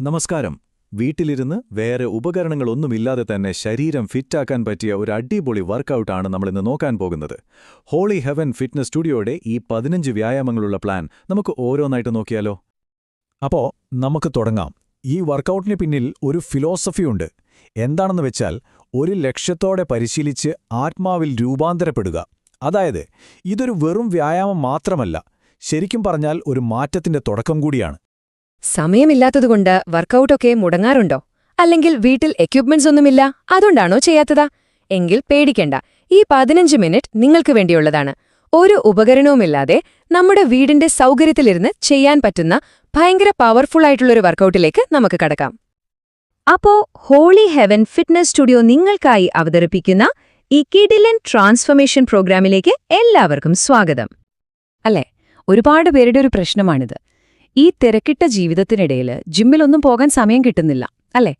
നമസ്കാരം. വീട്ടിലിരുന്ന് വേറെ ഉപകരണങ്ങളൊന്നുമില്ലാതെ തന്നെ ശരീരം ഫിറ്റാക്കാൻ പറ്റിയ ഒരു അടിപൊളി വർക്കൗട്ടാണ് നമ്മളിന്ന് നോക്കാൻ പോകുന്നത്. ഹോളി ഹെവൻ ഫിറ്റ്നസ് സ്റ്റുഡിയോയുടെ ഈ പതിനഞ്ച് വ്യായാമങ്ങളുള്ള പ്ലാൻ നമുക്ക് ഓരോന്നായിട്ട് നോക്കിയാലോ? അപ്പോൾ നമുക്ക് തുടങ്ങാം. ഈ വർക്കൗട്ടിന് പിന്നിൽ ഒരു ഫിലോസഫിയുണ്ട് എന്താണെന്ന് വെച്ചാൽ ഒരു ലക്ഷ്യത്തോടെ പരിശീലിച്ച് ആത്മാവിൽ രൂപാന്തരപ്പെടുക. അതായത് ഇതൊരു വെറും വ്യായാമം മാത്രമല്ല ശരിക്കും പറഞ്ഞാൽ ഒരു മാറ്റത്തിന്റെ തുടക്കം കൂടിയാണ്. സമയമില്ലാത്തതുകൊണ്ട് വർക്കൗട്ടൊക്കെ മുടങ്ങാറുണ്ടോ? അല്ലെങ്കിൽ വീട്ടിൽ എക്യുപ്മെന്റ്സ് ഒന്നുമില്ല അതുകൊണ്ടാണോ ചെയ്യാത്തതാ? എങ്കിൽ പേടിക്കണ്ട. ഈ പതിനഞ്ച് മിനിറ്റ് നിങ്ങൾക്ക് വേണ്ടിയുള്ളതാണ്. ഒരു ഉപകരണവുമില്ലാതെ നമ്മുടെ വീടിന്റെ സൗകര്യത്തിലിരുന്ന് ചെയ്യാൻ പറ്റുന്ന ഭയങ്കര പവർഫുൾ ആയിട്ടുള്ളൊരു വർക്കൗട്ടിലേക്ക് നമുക്ക് കടക്കാം. അപ്പോ ഹോളി ഹെവൻ ഫിറ്റ്നസ് സ്റ്റുഡിയോ നിങ്ങൾക്കായി അവതരിപ്പിക്കുന്ന ഈ കിഡിലൻ ട്രാൻസ്ഫർമേഷൻ പ്രോഗ്രാമിലേക്ക് എല്ലാവർക്കും സ്വാഗതം. അല്ലേ? ഒരുപാട് പേരുടെ ഒരു പ്രശ്നമാണിത്. ഈ തിരക്കിട്ട ജീവിതത്തിനിടയിൽ ജിമ്മിലൊന്നും പോകാൻ സമയം കിട്ടുന്നില്ല അല്ലേ?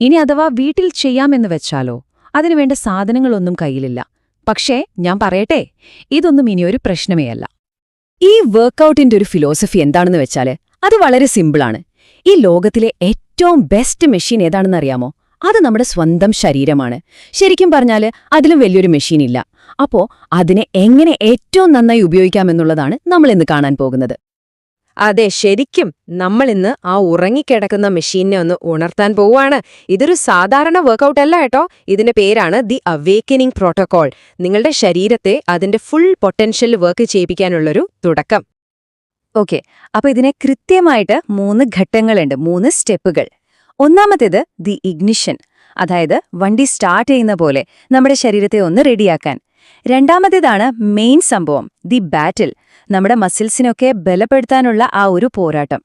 ഇനി അഥവാ വീട്ടിൽ ചെയ്യാമെന്ന് വെച്ചാലോ അതിനുവേണ്ട സാധനങ്ങളൊന്നും കയ്യിലില്ല. പക്ഷേ ഞാൻ പറയട്ടെ ഇതൊന്നും ഇനിയൊരു പ്രശ്നമേ അല്ല. ഈ വർക്കൗട്ടിന്റെ ഒരു ഫിലോസഫി എന്താണെന്ന് വെച്ചാൽ അത് വളരെ സിമ്പിളാണ് ഈ ലോകത്തിലെ ഏറ്റവും ബെസ്റ്റ് മെഷീൻ ഏതാണെന്ന് അറിയാമോ അത് നമ്മുടെ സ്വന്തം ശരീരമാണ്. ശരിക്കും പറഞ്ഞാൽ അതിലും വലിയൊരു മെഷീൻ ഇല്ല. അപ്പോ അതിനെ എങ്ങനെ ഏറ്റവും നന്നായി ഉപയോഗിക്കാമെന്നുള്ളതാണ് നമ്മളിന്ന് കാണാൻ പോകുന്നത്. അതെ ശരിക്കും നമ്മൾ ഇന്ന് ആ ഉറങ്ങിക്കിടക്കുന്ന മെഷീനെ ഒന്ന് ഉണർത്താൻ പോവുകയാണ്. ഇതൊരു സാധാരണ വർക്കൗട്ട് അല്ല കേട്ടോ. ഇതിന്റെ പേരാണ് ദി അവേക്കനിങ് പ്രോട്ടോകോൾ നിങ്ങളുടെ ശരീരത്തെ അതിന്റെ ഫുൾ പൊട്ടൻഷ്യൽ വർക്ക് ചെയ്യിപ്പിക്കാനുള്ളൊരു തുടക്കം. ഓക്കെ അപ്പൊ ഇതിനെ കൃത്യമായിട്ട് മൂന്ന് ഘട്ടങ്ങളുണ്ട് മൂന്ന് സ്റ്റെപ്പുകൾ. ഒന്നാമത്തേത് ദി ഇഗ്നിഷൻ അതായത് വണ്ടി സ്റ്റാർട്ട് ചെയ്യുന്ന പോലെ നമ്മുടെ ശരീരത്തെ ഒന്ന് റെഡിയാക്കാൻ രണ്ടാമത്തേതാണ് മെയിൻ സംഭവം ദി ബാറ്റിൽ നമ്മുടെ മസിൽസിനൊക്കെ ബലപ്പെടുത്താനുള്ള ആ ഒരു പോരാട്ടം.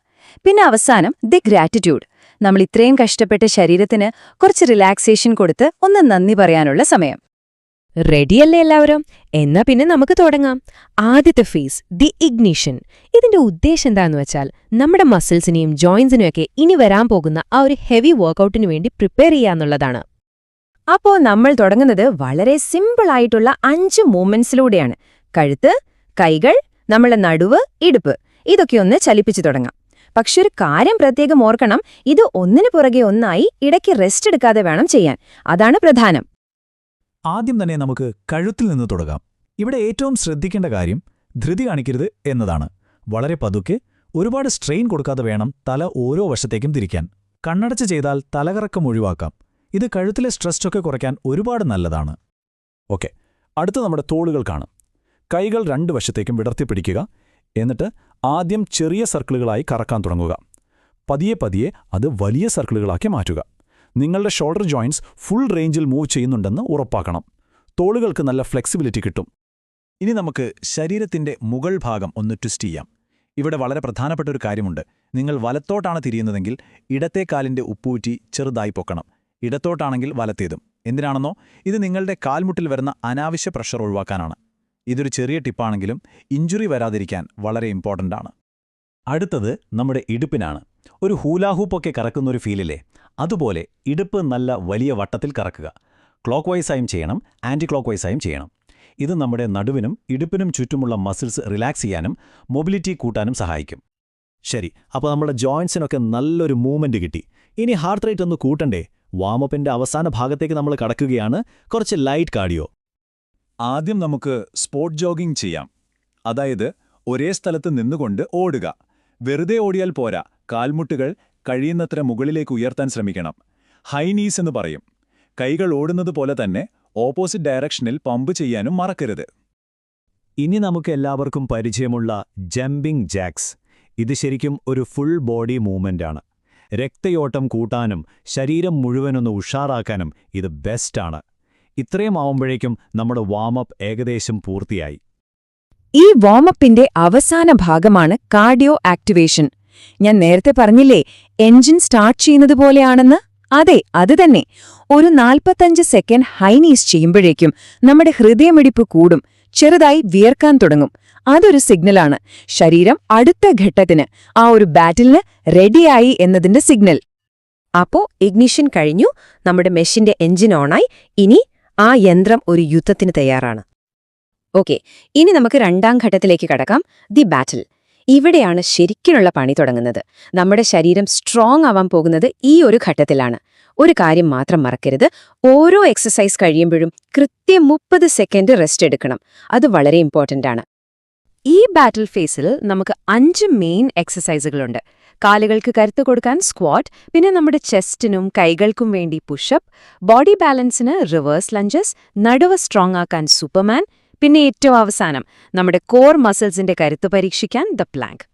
പിന്നെ അവസാനം ദി ഗ്രാറ്റിറ്റ്യൂഡ് നമ്മൾ ഇത്രയും കഷ്ടപ്പെട്ട ശരീരത്തിന് കുറച്ച് റിലാക്സേഷൻ കൊടുത്ത് ഒന്ന് നന്ദി പറയാനുള്ള സമയം. റെഡിയല്ലേ എല്ലാവരും? എന്നാ പിന്നെ നമുക്ക് തുടങ്ങാം. ആദ്യത്തെ ഫേസ് ദി ഇഗ്നിഷൻ ഇതിന്റെ ഉദ്ദേശം എന്താന്ന് വെച്ചാൽ നമ്മുടെ മസിൽസിനെയും ജോയിൻസിനെയും ഒക്കെ ഇനി വരാൻ പോകുന്ന ആ ഒരു ഹെവി വർക്കൗട്ടിന് വേണ്ടി പ്രിപ്പയർ ചെയ്യാന്നുള്ളതാണ്. അപ്പോ നമ്മൾ തുടങ്ങുന്നത് വളരെ സിമ്പിൾ ആയിട്ടുള്ള അഞ്ച് മൂവ്മെന്റ്സിലൂടെയാണ് കഴുത്ത് കൈകൾ നമ്മളെ നടുവ് ഇടുപ്പ്. ഇതൊക്കെ ഒന്ന് ചലിപ്പിച്ചു തുടങ്ങാം. പക്ഷെ ഒരു കാര്യം പ്രത്യേകം ഓർക്കണം ഇത് ഒന്നിനു പുറകെ ഒന്നായി ഇടയ്ക്ക് റെസ്റ്റ് എടുക്കാതെ വേണം ചെയ്യാൻ. അതാണ് പ്രധാനം. ആദ്യം തന്നെ നമുക്ക് കഴുത്തിൽ നിന്ന് തുടങ്ങാം. ഇവിടെ ഏറ്റവും ശ്രദ്ധിക്കേണ്ട കാര്യം ധൃതി കാണിക്കരുത് എന്നതാണ്. വളരെ പതുക്കെ ഒരുപാട് സ്ട്രെയിൻ കൊടുക്കാതെ വേണം തല ഓരോ വശത്തേക്കും തിരിക്കാൻ. കണ്ണടച്ച് ചെയ്താൽ തലകറക്കം ഒഴിവാക്കാം. ഇത് കഴുത്തിലെ സ്ട്രെസ്സൊക്കെ കുറയ്ക്കാൻ ഒരുപാട് നല്ലതാണ്. ഓക്കെ അടുത്ത നമ്മുടെ തോളുകൾ കാണും. കൈകൾ രണ്ട് വശത്തേക്കും വിടർത്തി പിടിക്കുക. എന്നിട്ട് ആദ്യം ചെറിയ സർക്കിളുകളായി കറക്കാൻ തുടങ്ങുക. പതിയെ പതിയെ അത് വലിയ സർക്കിളുകളാക്കി മാറ്റുക. നിങ്ങളുടെ ഷോൾഡർ ജോയിൻസ് ഫുൾ റേഞ്ചിൽ മൂവ് ചെയ്യുന്നുണ്ടെന്ന് ഉറപ്പാക്കണം. തോളുകൾക്ക് നല്ല ഫ്ലെക്സിബിലിറ്റി കിട്ടും. ഇനി നമുക്ക് ശരീരത്തിന്റെ മുകൾ ഭാഗം ഒന്ന് ട്വിസ്റ്റ് ചെയ്യാം. ഇവിടെ വളരെ പ്രധാനപ്പെട്ട ഒരു കാര്യമുണ്ട്. നിങ്ങൾ വലത്തോട്ടാണ് തിരിയുന്നതെങ്കിൽ ഇടത്തെ കാലിന്റെ ഉപ്പൂറ്റി ചെറുതായി പൊക്കണം. ഇടത്തോട്ടാണെങ്കിൽ വലത്തേതും. എന്തിനാണെന്നോ ഇത് നിങ്ങളുടെ കാൽമുട്ടിൽ വരുന്ന അനാവശ്യ പ്രഷർ ഒഴിവാക്കാനാണ്. ഇതൊരു ചെറിയ ടിപ്പാണെങ്കിലും ഇഞ്ചുറി വരാതിരിക്കാൻ വളരെ ഇമ്പോർട്ടന്റ് ആണ്. അടുത്തത് നമ്മുടെ ഇടുപ്പിനാണ്. ഒരു ഹൂലാഹൂപ്പൊക്കെ കറക്കുന്ന ഒരു ഫീലില്ലേ? അതുപോലെ ഇടുപ്പ് നല്ല വലിയ വട്ടത്തിൽ കറക്കുക. ക്ലോക്ക് വൈസായും ചെയ്യണം ആന്റി ക്ലോക്ക് വൈസായും ചെയ്യണം. ഇത് നമ്മുടെ നടുവിനും ഇടുപ്പിനും ചുറ്റുമുള്ള മസിൽസ് റിലാക്സ് ചെയ്യാനും മൊബിലിറ്റി കൂട്ടാനും സഹായിക്കും. ശരി അപ്പോൾ നമ്മുടെ ജോയിൻസിനൊക്കെ നല്ലൊരു മൂവ്മെന്റ് കിട്ടി. ഇനി ഹാർട്ട് റേറ്റ് ഒന്ന് കൂട്ടണ്ടേ? വാമപ്പിന്റെ അവസാന ഭാഗത്തേക്ക് നമ്മൾ കടക്കുകയാണ്. കുറച്ച് ലൈറ്റ് കാർഡിയോ ആദ്യം നമുക്ക് സ്പോട്ട് ജോഗിംഗ് ചെയ്യാം. അതായത് ഒരേ സ്ഥലത്ത് നിന്നുകൊണ്ട് ഓടുക. വെറുതെ ഓടിയാൽ പോരാ. കാൽമുട്ടുകൾ കഴിയുന്നത്ര മുകളിലേക്ക് ഉയർത്താൻ ശ്രമിക്കണം. ഹൈ നീസ് എന്ന് പറയും. കൈകൾ ഓടുന്നത് പോലെ തന്നെ ഓപ്പോസിറ്റ് ഡയറക്ഷനിൽ പമ്പ് ചെയ്യാനും മറക്കരുത്. ഇനി നമുക്ക് എല്ലാവർക്കും പരിചയമുള്ള ജമ്പിംഗ് ജാക്സ് ഇത് ശരിക്കും ഒരു ഫുൾ ബോഡി മൂവ്മെന്റാണ് രക്തയോട്ടം കൂട്ടാനും ശരീരം മുഴുവനൊന്ന് ഉഷാറാക്കാനും ഇത് ബെസ്റ്റാണ് ഇത്രയും ആവുമ്പോഴേക്കും നമ്മുടെ വാമപ്പ് ഏകദേശം പൂർത്തിയായി. ഈ വാമപ്പിന്റെ അവസാന ഭാഗമാണ് കാർഡിയോ ആക്ടിവേഷൻ ഞാൻ നേരത്തെ പറഞ്ഞില്ലേ എൻജിൻ സ്റ്റാർട്ട് ചെയ്യുന്നത് പോലെയാണെന്ന്? അതെ അത് തന്നെ. ഒരു നാൽപ്പത്തഞ്ച് സെക്കൻഡ് ഹൈനീസ് ചെയ്യുമ്പോഴേക്കും നമ്മുടെ ഹൃദയമിടിപ്പ് കൂടും ചെറുതായി വിയർക്കാൻ തുടങ്ങും. അതൊരു സിഗ്നലാണ്. ശരീരം അടുത്ത ഘട്ടത്തിന് ആ ഒരു ബാറ്റിലിന് റെഡിയായി എന്നതിന്റെ സിഗ്നൽ. അപ്പോ ഇഗ്നിഷൻ കഴിഞ്ഞു. നമ്മുടെ മെഷീന്റെ എഞ്ചിൻ ഓണായി. ഇനി ആ യന്ത്രം ഒരു യുദ്ധത്തിന് തയ്യാറാണ്. ഓക്കെ. ഇനി നമുക്ക് രണ്ടാം ഘട്ടത്തിലേക്ക് കടക്കാം. The battle. ഇവിടെയാണ് ശരിക്കിനുള്ള പണി തുടങ്ങുന്നത്. നമ്മുടെ ശരീരം സ്ട്രോങ് ആവാൻ പോകുന്നത് ഈ ഒരു ഘട്ടത്തിലാണ്. ഒരു കാര്യം മാത്രം മറക്കരുത്. ഓരോ എക്സസൈസ് കഴിയുമ്പോഴും കൃത്യം മുപ്പത് സെക്കൻഡ് റെസ്റ്റ് എടുക്കണം. അത് വളരെ ഇമ്പോർട്ടന്റ് ആണ്. ഈ ബാറ്റിൽ ഫേസിൽ നമുക്ക് അഞ്ച് മെയിൻ എക്സസൈസുകളുണ്ട് കാലുകൾക്ക് കരുത്ത് കൊടുക്കാൻ സ്ക്വാട്ട് പിന്നെ നമ്മുടെ ചെസ്റ്റിനും കൈകൾക്കും വേണ്ടി പുഷപ്പ് ബോഡി ബാലൻസിന് റിവേഴ്സ് ലഞ്ചസ് നടുവ് സ്ട്രോങ് ആക്കാൻ സൂപ്പർമാൻ പിന്നെ ഏറ്റവും അവസാനം നമ്മുടെ കോർ മസിൽസിന്റെ കരുത്ത് പരീക്ഷിക്കാൻ ദ പ്ലാങ്ക്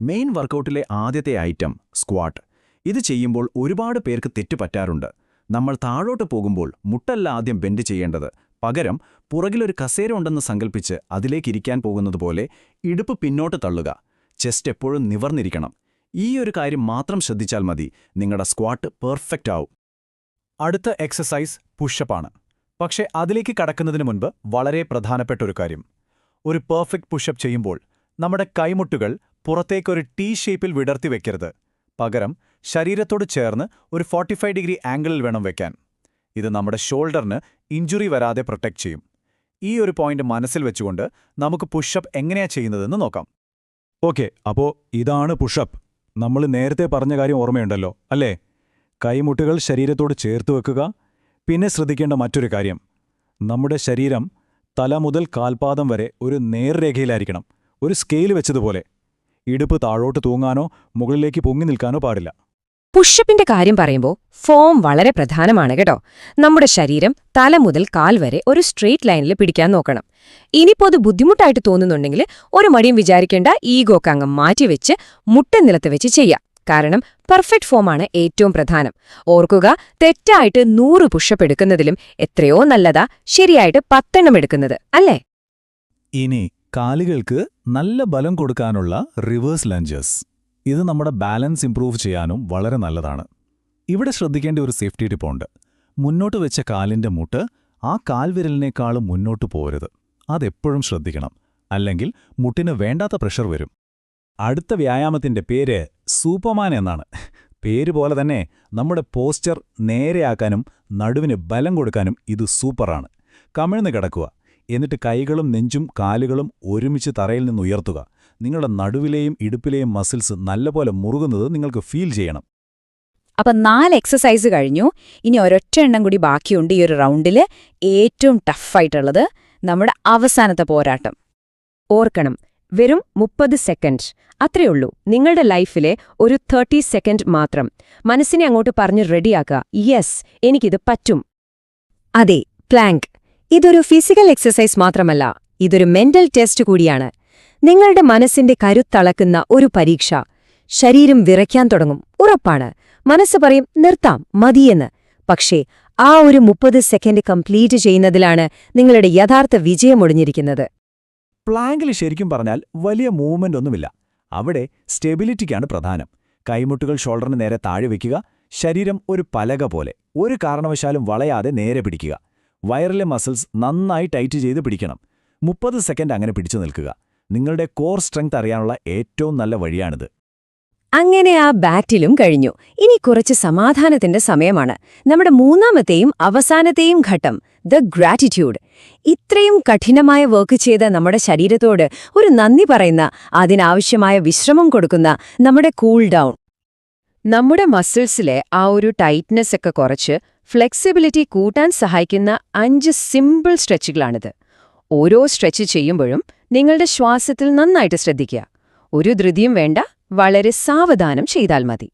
മെയിൻ വർക്കൗട്ടിലെ ആദ്യത്തെ ഐറ്റം സ്ക്വാട്ട് ഇത് ചെയ്യുമ്പോൾ ഒരുപാട് പേർക്ക് തെറ്റുപറ്റാറുണ്ട് നമ്മൾ താഴോട്ട് പോകുമ്പോൾ മുട്ടല്ല ആദ്യം ബെൻഡ് ചെയ്യേണ്ടത്. പകരം പുറകിലൊരു കസേര ഉണ്ടെന്ന് സങ്കല്പിച്ച് അതിലേക്കിരിക്കാൻ പോകുന്നതുപോലെ ഇടുപ്പ് പിന്നോട്ട് തള്ളുക. ചെസ്റ്റ് എപ്പോഴും നിവർന്നിരിക്കണം. ഈ ഒരു കാര്യം മാത്രം ശ്രദ്ധിച്ചാൽ മതി. നിങ്ങളുടെ സ്ക്വാട്ട് പെർഫെക്റ്റ് ആവും. അടുത്ത എക്സസൈസ് പുഷപ്പാണ് പക്ഷേ അതിലേക്ക് കടക്കുന്നതിന് മുൻപ് വളരെ പ്രധാനപ്പെട്ട ഒരു കാര്യം. ഒരു പെർഫെക്റ്റ് പുഷപ്പ് ചെയ്യുമ്പോൾ നമ്മുടെ കൈമുട്ടുകൾ പുറത്തേക്കൊരു ടീ ഷേപ്പിൽ വിടർത്തി വെക്കരുത്. പകരം ശരീരത്തോട് ചേർന്ന് ഒരു 45 ഡിഗ്രി ആംഗിളിൽ വേണം വെക്കാൻ. ഇത് നമ്മുടെ ഷോൾഡറിന് ഇഞ്ചുറി വരാതെ പ്രൊട്ടക്റ്റ് ചെയ്യും. ഈ ഒരു പോയിന്റ് മനസ്സിൽ വെച്ചുകൊണ്ട് നമുക്ക് പുഷപ്പ് എങ്ങനെയാ ചെയ്യുന്നതെന്ന് നോക്കാം. ഓക്കെ അപ്പോ ഇതാണ് പുഷപ്പ് നമ്മൾ നേരത്തെ പറഞ്ഞ കാര്യം ഓർമ്മയുണ്ടല്ലോ അല്ലേ? കൈമുട്ടുകൾ ശരീരത്തോട് ചേർത്ത് വെക്കുക പിന്നെ ശ്രദ്ധിക്കേണ്ട മറ്റൊരു കാര്യം. നമ്മുടെ ശരീരം തല മുതൽ കാൽപാദം വരെ ഒരു നേർരേഖയിലായിരിക്കണം ഒരു സ്കെയിൽ വെച്ചതുപോലെ. ഇടുപ്പ് താഴോട്ട് തൂങ്ങാനോ മുകളിലേക്ക് പൊങ്ങി നിൽക്കാനോ പാടില്ല. പുഷപ്പിന്റെ കാര്യം പറയുമ്പോൾ ഫോം വളരെ പ്രധാനമാണ് കേട്ടോ. നമ്മുടെ ശരീരം തല മുതൽ കാൽ വരെ ഒരു സ്ട്രെയിറ്റ് ലൈനിൽ പിടിക്കാൻ നോക്കണം. ഇനിയിപ്പോൾ അത് ബുദ്ധിമുട്ടായിട്ട് തോന്നുന്നുണ്ടെങ്കിൽ ഒരു മടിയും വിചാരിക്കേണ്ട ഈഗോക്ക് അങ്ങ് മാറ്റിവെച്ച് മുട്ട നിലത്ത് വെച്ച് ചെയ്യാം. കാരണം പെർഫെക്റ്റ് ഫോമാണ് ഏറ്റവും പ്രധാനം. ഓർക്കുക തെറ്റായിട്ട് നൂറ് പുഷപ്പ് എടുക്കുന്നതിലും എത്രയോ നല്ലതാ ശരിയായിട്ട് പത്തെണ്ണം എടുക്കുന്നത് അല്ലേ? ഇനി കാലുകൾക്ക് നല്ല ബലം കൊടുക്കാനുള്ള റിവേഴ്സ് ലഞ്ചസ് ഇത് നമ്മുടെ ബാലൻസ് ഇംപ്രൂവ് ചെയ്യാനും വളരെ നല്ലതാണ്. ഇവിടെ ശ്രദ്ധിക്കേണ്ട ഒരു സേഫ്റ്റി ടിപ്പുണ്ട് മുന്നോട്ട് വെച്ച കാലിന്റെ മുട്ട് ആ കാൽവിരലിനേക്കാളും മുന്നോട്ട് പോരുത്. അതെപ്പോഴും ശ്രദ്ധിക്കണം. അല്ലെങ്കിൽ മുട്ടിന് വേണ്ടാത്ത പ്രഷർ വരും. അടുത്ത വ്യായാമത്തിന്റെ പേര് സൂപ്പർമാൻ എന്നാണ്. പേര് പോലെ തന്നെ നമ്മുടെ പോസ്റ്റർ നേരെയാക്കാനും നടുവിന് ബലം കൊടുക്കാനും ഇത് സൂപ്പറാണ്. കമിഴ്ന്ന് കിടക്കുക. എന്നിട്ട് കൈകളും നെഞ്ചും കാലുകളും ഒരുമിച്ച് തറയിൽ നിന്ന് ഉയർത്തുക. നിങ്ങളുടെ നടുവിലെയും ഇടുപ്പിലെയും മസിൽസ് നല്ലപോലെ മുറുകുന്നത് നിങ്ങൾക്ക് ഫീൽ ചെയ്യണം. അപ്പൊ നാല് എക്സസൈസ് കഴിഞ്ഞു. ഇനി ഒരൊറ്റ എണ്ണം കൂടി ബാക്കിയുണ്ട് ഈ ഒരു റൗണ്ടിൽ ഏറ്റവും ടഫായിട്ടുള്ളത് നമ്മുടെ അവസാനത്തെ പോരാട്ടം. ഓർക്കണം വെറും മുപ്പത് സെക്കൻഡ് അത്രയുള്ളൂ നിങ്ങളുടെ ലൈഫിലെ ഒരു തേർട്ടി സെക്കൻഡ് മാത്രം. മനസ്സിനെ അങ്ങോട്ട് പറഞ്ഞ് റെഡിയാക്കുക യെസ് എനിക്കിത് പറ്റും. അതെ പ്ലാങ്ക് ഇതൊരു ഫിസിക്കൽ എക്സസൈസ് മാത്രമല്ല ഇതൊരു മെന്റൽ ടെസ്റ്റ് കൂടിയാണ്. നിങ്ങളുടെ മനസ്സിന്റെ കരുത്തളക്കുന്ന ഒരു പരീക്ഷ. ശരീരം വിറയ്ക്കാൻ തുടങ്ങും. ഉറപ്പാണ്. മനസ്സ് പറയും നിർത്താം മതിയെന്ന്. പക്ഷേ ആ ഒരു മുപ്പത് സെക്കൻഡ് കംപ്ലീറ്റ് ചെയ്യുന്നതിലാണ് നിങ്ങളുടെ യഥാർത്ഥ വിജയമൊടിഞ്ഞിരിക്കുന്നത് പ്ലാങ്കിൽ ശരിക്കും പറഞ്ഞാൽ വലിയ മൂവ്മെന്റ് ഒന്നുമില്ല. അവിടെ സ്റ്റെബിലിറ്റിക്കാണ് പ്രധാനം. കൈമുട്ടുകൾ ഷോൾഡറിന് നേരെ താഴെ വയ്ക്കുക ശരീരം ഒരു പലക പോലെ. ഒരു കാരണവശാലും വളയാതെ നേരെ പിടിക്കുക. വയറിലെ മസിൽസ് നന്നായി ടൈറ്റ് ചെയ്ത് പിടിക്കണം. മുപ്പത് സെക്കൻഡ് അങ്ങനെ പിടിച്ചു നിൽക്കുക. നിങ്ങളുടെ കോർ സ്ട്രെങ്ത് അറിയാനുള്ള ഏറ്റവും നല്ല വഴിയാണിത്. അങ്ങനെ ആ ബാറ്റിലും കഴിഞ്ഞു. ഇനി കുറച്ച് സമാധാനത്തിന്റെ സമയമാണ്. നമ്മുടെ മൂന്നാമത്തെയും അവസാനത്തെയും ഘട്ടം ദ ഗ്രാറ്റിറ്റ്യൂഡ്. ഇത്രയും കഠിനമായ വർക്ക് ചെയ്ത നമ്മുടെ ശരീരത്തോട് ഒരു നന്ദി പറയുന്ന അതിനാവശ്യമായ വിശ്രമം കൊടുക്കുന്ന നമ്മുടെ കൂൾ ഡൗൺ. നമ്മുടെ മസിൽസിലെ ആ ഒരു ടൈറ്റ്നെസ് ഒക്കെ കുറച്ച് ഫ്ലെക്സിബിലിറ്റി കൂട്ടാൻ സഹായിക്കുന്ന അഞ്ച് സിമ്പിൾ സ്ട്രെച്ചുകളാണിത് ഓരോ സ്ട്രെച്ച് ചെയ്യുമ്പോഴും നിങ്ങളുടെ ശ്വാസത്തിൽ നന്നായിട്ട് ശ്രദ്ധിക്കുക. ഒരു ധൃതിയും വേണ്ട വളരെ സാവധാനം ചെയ്താൽ മതി.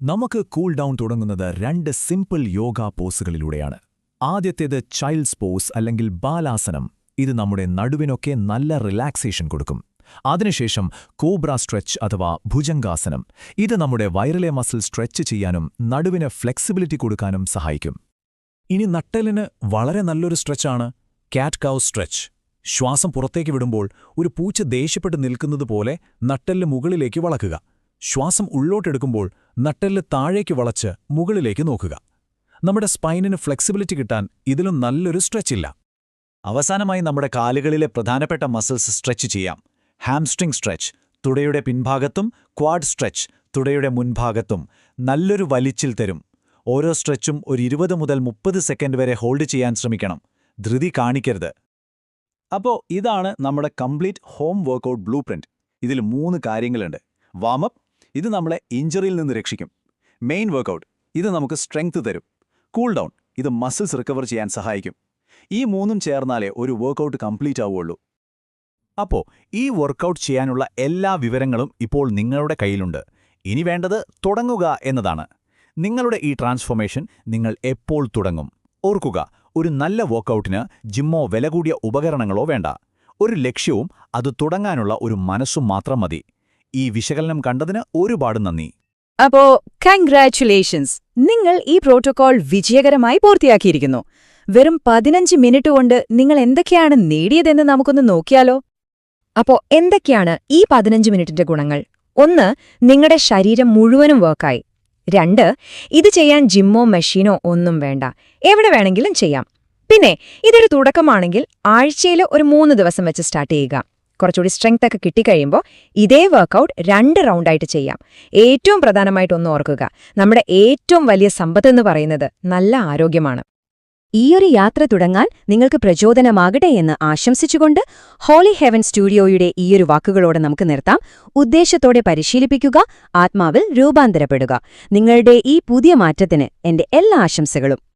നമുക്ക് കൂൾ ഡൗൺ തുടങ്ങുന്നത് രണ്ട് സിമ്പിൾ യോഗ പോസുകളിലൂടെയാണ് ആദ്യത്തേത് ചൈൽഡ്സ് പോസ് അല്ലെങ്കിൽ ബാലാസനം. ഇത് നമ്മുടെ നടുവിനൊക്കെ നല്ല റിലാക്സേഷൻ കൊടുക്കും. അതിനുശേഷം കോബ്ര സ്ട്രെച്ച് അഥവാ ഭുജംഗാസനം. ഇത് നമ്മുടെ വയറിലെ മസിൽ സ്ട്രെച്ച് ചെയ്യാനും നടുവിന് ഫ്ലെക്സിബിലിറ്റി കൊടുക്കാനും സഹായിക്കും. ഇനി നട്ടലിന് വളരെ നല്ലൊരു സ്ട്രെച്ചാണ് കാറ്റ് കൗ സ്ട്രെച്ച്. ശ്വാസം പുറത്തേക്ക് വിടുമ്പോൾ ഒരു പൂച്ച ദേഷ്യപ്പെട്ട് നിൽക്കുന്നത് പോലെ നട്ടലിന് മുകളിലേക്ക് വളക്കുക. ശ്വാസം ഉള്ളോട്ടെടുക്കുമ്പോൾ നട്ടലിന് താഴേക്ക് വളച്ച് മുകളിലേക്ക് നോക്കുക. നമ്മുടെ സ്പൈനിന് ഫ്ലെക്സിബിലിറ്റി കിട്ടാൻ ഇതിലും നല്ലൊരു സ്ട്രെച്ചില്ല. അവസാനമായി നമ്മുടെ കാലുകളിലെ പ്രധാനപ്പെട്ട മസിൽസ് സ്ട്രെച്ച് ചെയ്യാം. ഹാംസ്ട്രിംഗ് സ്ട്രെച്ച് തുടയുടെ പിൻഭാഗത്തും ക്വാഡ് സ്ട്രെച്ച് തുടയുടെ മുൻഭാഗത്തും നല്ലൊരു വലിച്ചിൽ തരും. ഓരോ സ്ട്രെച്ചും ഒരു ഇരുപത് മുതൽ മുപ്പത് സെക്കൻഡ് വരെ ഹോൾഡ് ചെയ്യാൻ ശ്രമിക്കണം. ധൃതി കാണിക്കരുത്. അപ്പോൾ ഇതാണ് നമ്മുടെ complete home workout blueprint. ഇതിൽ മൂന്ന് കാര്യങ്ങളുണ്ട്. വാമപ്പ് ഇത് നമ്മളെ ഇഞ്ചറിയിൽ നിന്ന് രക്ഷിക്കും. മെയിൻ വർക്കൗട്ട് ഇത് നമുക്ക് സ്ട്രെങ്ത് തരും. കൂൾ ഡൗൺ ഇത് മസിൽസ് റിക്കവർ ചെയ്യാൻ സഹായിക്കും. ഈ മൂന്നും ചേർന്നാലേ ഒരു വർക്കൗട്ട് കംപ്ലീറ്റ് ആവുള്ളൂ അപ്പോ ഈ വർക്കൗട്ട് ചെയ്യാനുള്ള എല്ലാ വിവരങ്ങളും ഇപ്പോൾ നിങ്ങളുടെ കയ്യിലുണ്ട്. ഇനി വേണ്ടത് തുടങ്ങുക എന്നതാണ്. നിങ്ങളുടെ ഈ ട്രാൻസ്ഫോർമേഷൻ നിങ്ങൾ എപ്പോൾ തുടങ്ങും? ഓർക്കുക ഒരു നല്ല വർക്കൗട്ടിന് ജിമ്മോ വില കൂടിയ ഉപകരണങ്ങളോ വേണ്ട. ഒരു ലക്ഷ്യവും അത് തുടങ്ങാനുള്ള ഒരു മനസ്സും മാത്രം മതി. ഈ വിശകലനം കണ്ടതിന് ഒരുപാട് നന്ദി. അപ്പോ കൺഗ്രാറ്റുലേഷൻസ് നിങ്ങൾ ഈ പ്രോട്ടോകോൾ വിജയകരമായി പൂർത്തിയാക്കിയിരിക്കുന്നു. വെറും പതിനഞ്ച് മിനിറ്റ് കൊണ്ട് നിങ്ങൾ എന്തൊക്കെയാണ് നേടിയതെന്ന് നമുക്കൊന്ന് നോക്കിയാലോ? അപ്പോ എന്തൊക്കെയാണ് ഈ പതിനഞ്ച് മിനിറ്റിന്റെ ഗുണങ്ങൾ? ഒന്ന് നിങ്ങളുടെ ശരീരം മുഴുവനും വർക്കായി രണ്ട് ഇത് ചെയ്യാൻ ജിമ്മോ മെഷീനോ ഒന്നും വേണ്ട. എവിടെ വേണമെങ്കിലും ചെയ്യാം. പിന്നെ ഇതൊരു തുടക്കമാണെങ്കിൽ ആഴ്ചയിൽ ഒരു മൂന്ന് ദിവസം വെച്ച് സ്റ്റാർട്ട് ചെയ്യുക. കുറച്ചുകൂടി സ്ട്രെങ്ത് ഒക്കെ കിട്ടിക്കഴിയുമ്പോൾ ഇതേ വർക്കൗട്ട് രണ്ട് റൗണ്ടായിട്ട് ചെയ്യാം. ഏറ്റവും പ്രധാനമായിട്ട് ഒന്ന് ഓർക്കുക. നമ്മുടെ ഏറ്റവും വലിയ സമ്പത്ത് എന്ന് പറയുന്നത് നല്ല ആരോഗ്യമാണ്. ഈയൊരു യാത്ര തുടങ്ങാൻ നിങ്ങൾക്ക് പ്രചോദനമാകട്ടെ എന്ന് ആശംസിച്ചുകൊണ്ട് ഹോളി ഹെവൻ സ്റ്റുഡിയോയുടെ ഈയൊരു വാക്കുകളോടെ നമുക്ക് നിർത്താം. ഉദ്ദേശത്തോടെ പരിശീലിപ്പിക്കുക ആത്മാവിൽ രൂപാന്തരപ്പെടുക. നിങ്ങളുടെ ഈ പുതിയ മാറ്റത്തിന് എന്റെ എല്ലാ ആശംസകളും.